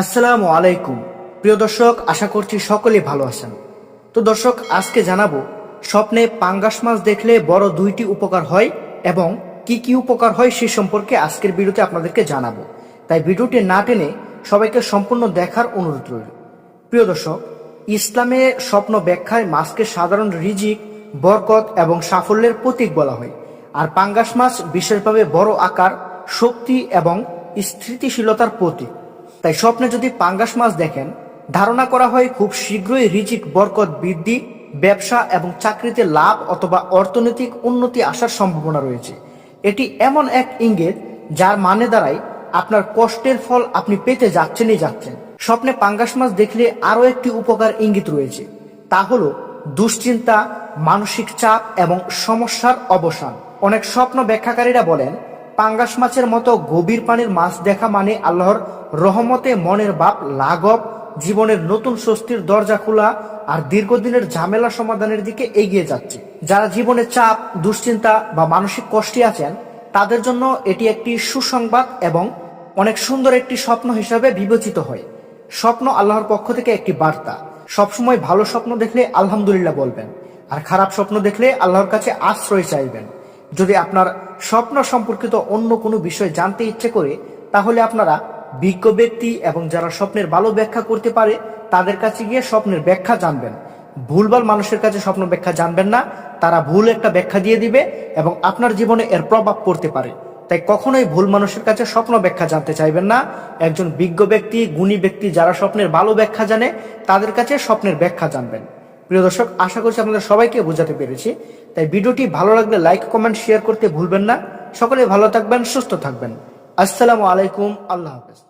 আসসালামু আলাইকুম। প্রিয় দর্শক, আশা করছি সকলেই ভালো আছেন। তো দর্শক, আজকে জানাব, স্বপ্নে পাঙ্গাস মাছ দেখলে বড় দুইটি উপকার হয় এবং কি কি উপকার হয় সে সম্পর্কে আজকের ভিডিওতে আপনাদেরকে জানাব। তাই ভিডিওটি না টেনে সবাইকে সম্পূর্ণ দেখার অনুরোধ রইল। প্রিয় দর্শক, ইসলামে স্বপ্ন ব্যাখ্যায় মাছকে সাধারণ রিজিক, বরকত এবং সাফল্যের প্রতীক বলা হয়। আর পাঙ্গাস মাছ বিশেষভাবে বড় আকার, শক্তি এবং স্থিতিশীলতার প্রতীক। তাই স্বপ্নে যদি পাঙ্গাস মাছ দেখেন, ধারণা করা হয় খুব শীঘ্রই রিজিক, বরকত বৃদ্ধি, ব্যবসা এবং চাকরিতে লাভ অথবা অর্থনৈতিক উন্নতি আসার সম্ভাবনা রয়েছে। এটি এমন এক ইঙ্গিত যার মানে দাঁড়ায় আপনার কষ্টের ফল আপনি পেতে যাচ্ছেনই যাচ্ছেন। স্বপ্নে পাঙ্গাস মাছ দেখলে আরও একটি উপকার ইঙ্গিত রয়েছে, তা হলো দুশ্চিন্তা, মানসিক চাপ এবং সমস্যার অবসান। অনেক স্বপ্ন ব্যাখ্যাকারীরা বলেন পাঙ্গাস মাছের মতো গভীর পানির মাছ দেখা মানে আল্লাহর রহমতে মনের বাপ লাঘব, জীবনের নতুন স্বস্তির দরজা খোলা আর দীর্ঘদিনের ঝামেলা সমাধানের দিকে এগিয়ে যাচ্ছে। যারা জীবনে চাপ, দুশ্চিন্তা বা মানসিক কষ্টে আছেন, তাদের জন্য এটি একটি সুসংবাদ এবং অনেক সুন্দর একটি স্বপ্ন হিসাবে বিবেচিত হয়। স্বপ্ন আল্লাহর পক্ষ থেকে একটি বার্তা। সবসময় ভালো স্বপ্ন দেখলে আলহামদুলিল্লাহ বলবেন। আর খারাপ স্বপ্ন দেখলে আল্লাহর কাছে আশ্রয় চাইবেন। যদি আপনার স্বপ্ন সম্পর্কিত অন্য কোনো বিষয় জানতে ইচ্ছে করে, তাহলে আপনারা বিজ্ঞ ব্যক্তি এবং যারা স্বপ্নের ভালো ব্যাখ্যা করতে পারে, তাদের কাছে গিয়ে স্বপ্নের ব্যাখ্যা জানবেন। ভুলভাল মানুষের কাছে স্বপ্ন ব্যাখ্যা জানবেন না, তারা ভুল একটা ব্যাখ্যা দিয়ে দিবে এবং আপনার জীবনে এর প্রভাব পড়তে পারে। তাই কখনোই ভুল মানুষের কাছে স্বপ্ন ব্যাখ্যা জানতে চাইবেন না। একজন বিজ্ঞ ব্যক্তি, গুণী ব্যক্তি যারা স্বপ্নের ভালো ব্যাখ্যা জানে, তাদের কাছে স্বপ্নের ব্যাখ্যা জানবেন। প্রিয় দর্শক, আশা করছি আপনাদের সবাইকে বোঝাতে পেরেছি। তাই ভিডিওটি ভালো লাগলে লাইক, কমেন্ট, শেয়ার করতে ভুলবেন না। সকলে ভালো থাকবেন, সুস্থ থাকবেন। আসসালামু আলাইকুম, আল্লাহ হাফেজ।